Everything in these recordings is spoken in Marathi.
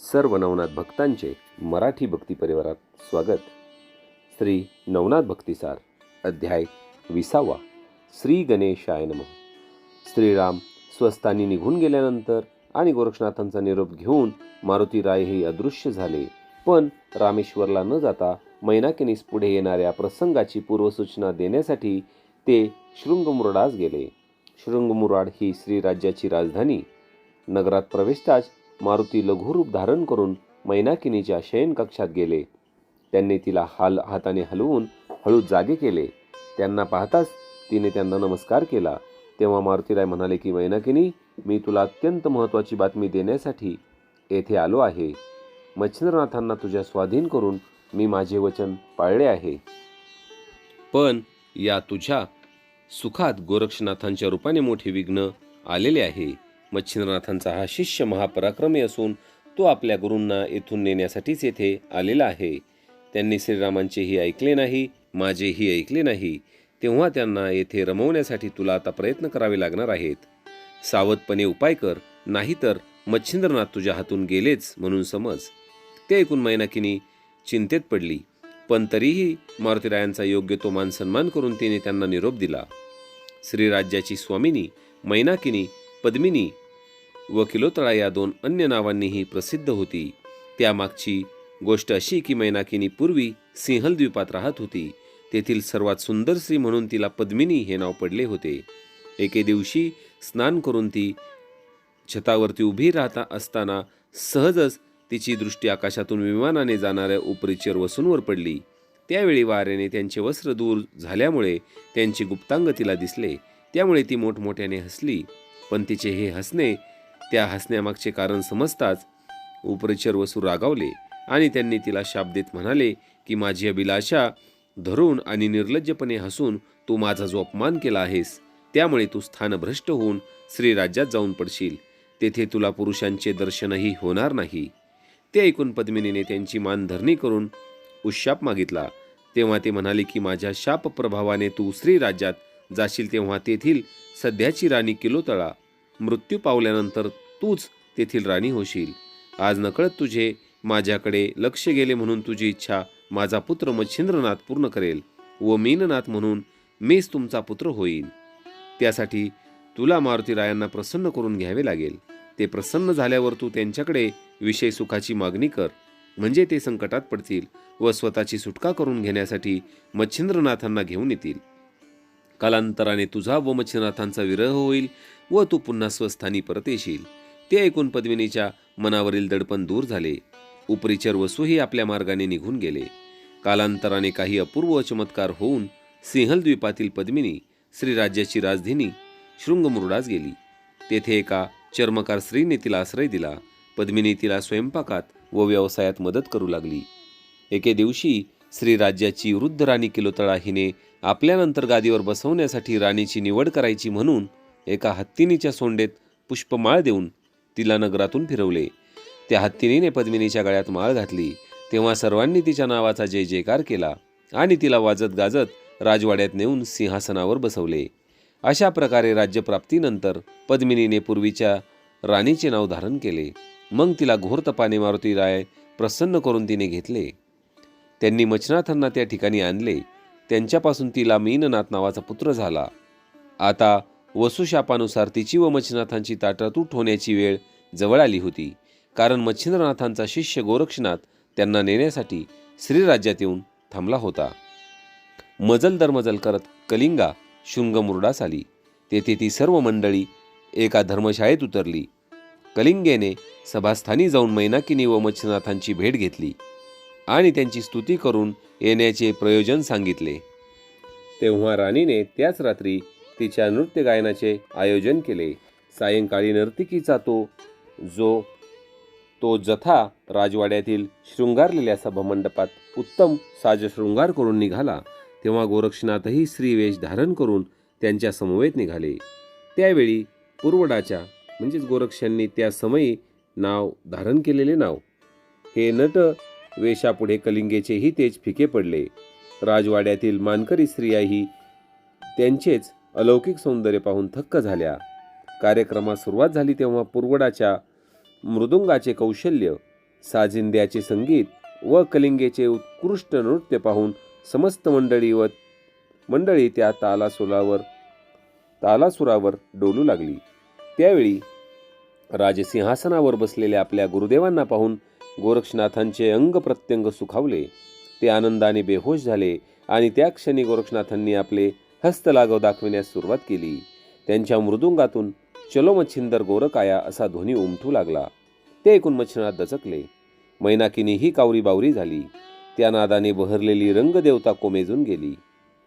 सर्व नवनाथ भक्तांचे मराठी भक्ती परिवारात स्वागत. श्री नवनाथ भक्तिसार अध्याय विसावा श्री गणेशाय नम. श्रीराम स्वस्थानी निघून गेल्यानंतर आणि गोरक्षनाथांचा निरोप घेऊन मारुती राय हे अदृश्य झाले. पण रामेश्वरला न जाता मैनाकिनीस पुढे येणाऱ्या प्रसंगाची पूर्वसूचना देण्यासाठी ते शृंगमुरडास गेले. शृंगमुराड ही श्रीराज्याची राजधानी. नगरात प्रवेशताच मारुती लघुरूप धारण करून मैनाकिनीच्या शयनकक्षात गेले. त्यांनी तिला हाल हाताने हलवून हळू जागे केले. त्यांना पाहताच तिने त्यांना नमस्कार केला. तेव्हा मारुतीराय म्हणाले की मैनाकिनी मी तुला अत्यंत महत्त्वाची बातमी देण्यासाठी येथे आलो आहे. मच्छिंद्रनाथांना तुझ्या स्वाधीन करून मी माझे वचन पाळले आहे. पण या तुझ्या सुखात गोरक्षनाथांच्या रूपाने मोठे विघ्न आलेले आहे. मच्छिंद्रनाथांचा हा शिष्य महापराक्रमी असून तो आपल्या गुरूंना येथून नेण्यासाठीच येथे आलेला आहे. त्यांनी श्रीरामांचेही ऐकले नाही माझेही ऐकले नाही. तेव्हा त्यांना येथे रमवण्यासाठी तुला आता प्रयत्न करावे लागणार आहेत. सावधपणे उपाय कर नाहीतर मच्छिंद्रनाथ तुझ्या हातून गेलेच म्हणून समज. ते ऐकून मैनाकिनी चिंतेत पडली पण तरीही मारुतीरायांचा योग्य तो मान सन्मान करून तिने त्यांना निरोप दिला. श्रीराज्याची स्वामिनी मैनाकिनी पद्मिनी व किलोतळा या दोन अन्य नावांनीही प्रसिद्ध होती. त्यामागची गोष्ट अशी की मैनाकिनी पूर्वी सिंहल द्वीपात राहत होती. तेथील सर्वात सुंदर स्त्री म्हणून तिला पद्मिनी हे नाव पडले होते. एके दिवशी स्नान करून ती छतावरती उभी राहता असताना सहजच तिची दृष्टी आकाशातून विमानाने जाणाऱ्या उपरीचेर वसूंवर पडली. त्यावेळी वाऱ्याने त्यांचे वस्त्र दूर झाल्यामुळे त्यांचे गुप्तांग तिला दिसले. त्यामुळे ती मोठमोठ्याने हसली. पण तिचे हे हसणे त्या हसण्यामागचे कारण समजताच उपरिचर वसू रागावले आणि त्यांनी तिला शाप देत म्हणाले की माझी अभिलाषा धरून आणि निर्लज्जपणे हसून तू माझा जो अपमान केला आहेस त्यामुळे तू स्थानभ्रष्ट होऊन श्रीराज्यात जाऊन पडशील. तेथे तुला पुरुषांचे दर्शनही होणार नाही. ते ऐकून पद्मिनीने त्यांची मानधरणी करून उशाप मागितला. तेव्हा ते म्हणाले की माझ्या शाप प्रभावाने तू श्रीराज्यात जाशील तेव्हा तेथील सध्याची राणी किलोतळा मृत्यू पावल्यानंतर तूच तेथील राणी होशील. आज नकळत तुझे माझ्याकडे लक्ष गेले म्हणून तुझी इच्छा माझा पुत्र मच्छिंद्रनाथ पूर्ण करेल व मीननाथ म्हणून मीच तुमचा पुत्र होईन त्यासाठी तुला मारुतीरायांना प्रसन्न करून घ्यावे लागेल. ते प्रसन्न झाल्यावर तू त्यांच्याकडे विषय सुखाची मागणी कर. म्हणजे ते संकटात पडतील व स्वतःची सुटका करून घेण्यासाठी मच्छिंद्रनाथांना घेऊन येतील. कालांतराने तुझा व मच्छिनाथांचा विरह होईल व तू पुन्हा स्वस्थानी परत येशील. ते ऐकून पद्मिनीच्या मनावरील दडपण दूर झाले. उपरिचर वसूही आपल्या मार्गाने निघून गेले. कालांतराने काही अपूर्व चमत्कार होऊन सिंहलद्वीपातील पद्मिनी श्रीराज्याची राजधानी शृंगमुरडास गेली. तेथे एका चर्मकार स्त्रीने तिला आश्रय दिला. पद्मिनी तिला स्वयंपाकात व व्यवसायात मदत करू लागली. एके दिवशी श्रीराज्याची वृद्ध राणी किलोतळा हिने आपल्यानंतर गादीवर बसवण्यासाठी राणीची निवड करायची म्हणून एका हत्तीनीच्या सोंडेत पुष्पमाळ देऊन तिला नगरातून फिरवले. त्या हत्तीनीने पद्मिनीच्या गळ्यात माळ घातली. तेव्हा सर्वांनी तिच्या नावाचा जय जयकार केला आणि तिला वाजत गाजत राजवाड्यात नेऊन सिंहासनावर बसवले. अशा प्रकारे राज्यप्राप्तीनंतर पद्मिनीने पूर्वीच्या राणीचे नाव धारण केले. मग तिला घोर तपाने मारुती राय प्रसन्न करून तिने घेतले. त्यांनी मच्छनाथांना त्या ठिकाणी आणले. त्यांच्यापासून तिला मीननाथ नावाचा पुत्र झाला. आता वसुशापानुसार तिची व मच्छनाथांची ताटातूट होण्याची वेळ जवळ आली होती. कारण मच्छिंद्रनाथांचा शिष्य गोरक्षनाथ त्यांना नेण्यासाठी श्रीराज्यात येऊन थांबला होता. मजल दरमजल करत कलिंगा शृंगमुरडास आली. तेथे ती सर्व मंडळी एका धर्मशाळेत उतरली. कलिंगेने सभास्थानी जाऊन मैनाकिनी व मच्छनाथांची भेट घेतली. आणि त्यांची स्तुती करून येण्याचे प्रयोजन सांगितले. तेव्हा राणीने त्याच रात्री तिच्या नृत्य गायनाचे आयोजन केले. सायंकाळी नर्तिकीचा तो जो तो जथा राजवाड्यातील शृंगारलेल्या सभामंडपात उत्तम साजशृंगार करून निघाला तेव्हा गोरक्षनाथही स्त्रीवेश धारण करून त्यांच्या समवेत निघाले. त्यावेळी पूर्वडाच्या म्हणजेच गोरक्षांनी त्या समयी नाव धारण केलेले नाव. हे नट वेशापुढे कलिंगेचेही तेज फिके पडले. राजवाड्यातील मानकरी स्त्रियाही त्यांचेच अलौकिक सौंदर्य पाहून थक्क झाल्या. कार्यक्रमास सुरुवात झाली तेव्हा पुरवडाच्या मृदुंगाचे कौशल्य साजिंद्याचे संगीत व कलिंगेचे उत्कृष्ट नृत्य पाहून समस्त मंडळी व मंडळी त्या तालासुरावर तालासुरावर डोलू लागली. त्यावेळी राजसिंहासनावर बसलेल्या आपल्या गुरुदेवांना पाहून गोरक्षनाथांचे अंग प्रत्यंग सुखावले. ते आनंदाने बेहोश झाले आणि त्या क्षणी गोरक्षनाथांनी आपले हस्तलाघव दाखविण्यास सुरुवात केली. त्यांच्या मृदुंगातून चलो मच्छिंदर गोरकाया असा ध्वनी उमटू लागला. ते ऐकून मच्छिनाथ दचकले. मैनाकिनी ही कावरी बावरी झाली. त्या नादाने बहरलेली रंगदेवता कोमेजून गेली.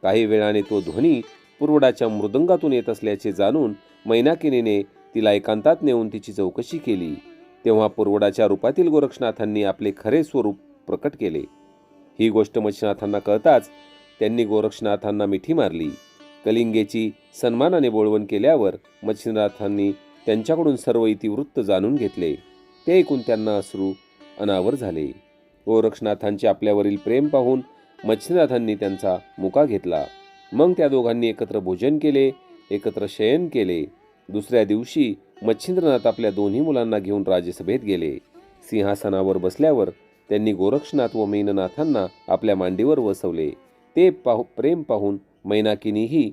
काही वेळाने तो ध्वनी पुरवडाच्या मृदंगातून येत असल्याचे जाणून मैनाकिनीने तिला एकांतात नेऊन तिची चौकशी केली. तेव्हा पुरवडाच्या रूपातील गोरक्षनाथांनी आपले खरे स्वरूप प्रकट केले. ही गोष्ट मच्छिनाथांना कळताच त्यांनी गोरक्षनाथांना मिठी मारली. कलिंगेची सन्मानाने बोळवण केल्यावर मच्छिनाथांनी त्यांच्याकडून सर्व इतिवृत्त जाणून घेतले. ते ऐकून त्यांना अश्रू अनावर झाले. गोरक्षनाथांचे आपल्यावरील प्रेम पाहून मच्छिनाथांनी त्यांचा मुका घेतला. मग त्या दोघांनी एकत्र भोजन केले एकत्र शयन केले. दुसऱ्या दिवशी मच्छिंद्रनाथ आपल्या दोन्ही मुलांना घेऊन राजसभेत गेले. सिंहासनावर बसल्यावर त्यांनी गोरक्षनाथ व मैननाथांना आपल्या मांडीवर बसवले ते पाहू प्रेम पाहून मैनाकिनीही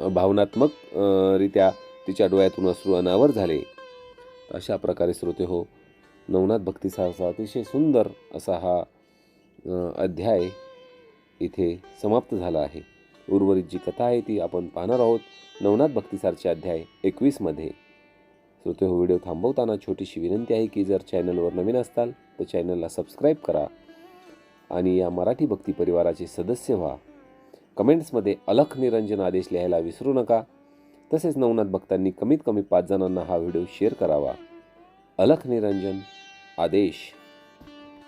भावनात्मक रित्या तिच्या डोळ्यातून अश्रू अनावर झाले. अशा प्रकारे श्रोते हो नवनाथ भक्तिसारचा अतिशय सुंदर असा हा अध्याय इथे समाप्त झाला आहे. उर्वरित जी कथा आहे ती आपण पाहणार आहोत. नवनाथ भक्तिसारचे अध्याय एकवीसमध्ये श्रोते हो व्हिडिओ थांबवताना छोटीशी विनंती आहे की जर चॅनलवर नवीन असताल तर चॅनलला सबस्क्राईब करा आणि या मराठी भक्ती परिवाराचे सदस्य व्हा. कमेंट्समध्ये अलख निरंजन आदेश लिहायला विसरू नका. तसेच नवनाथ भक्तांनी कमीत कमी पाच जणांना हा व्हिडिओ शेअर करावा. अलख निरंजन आदेश.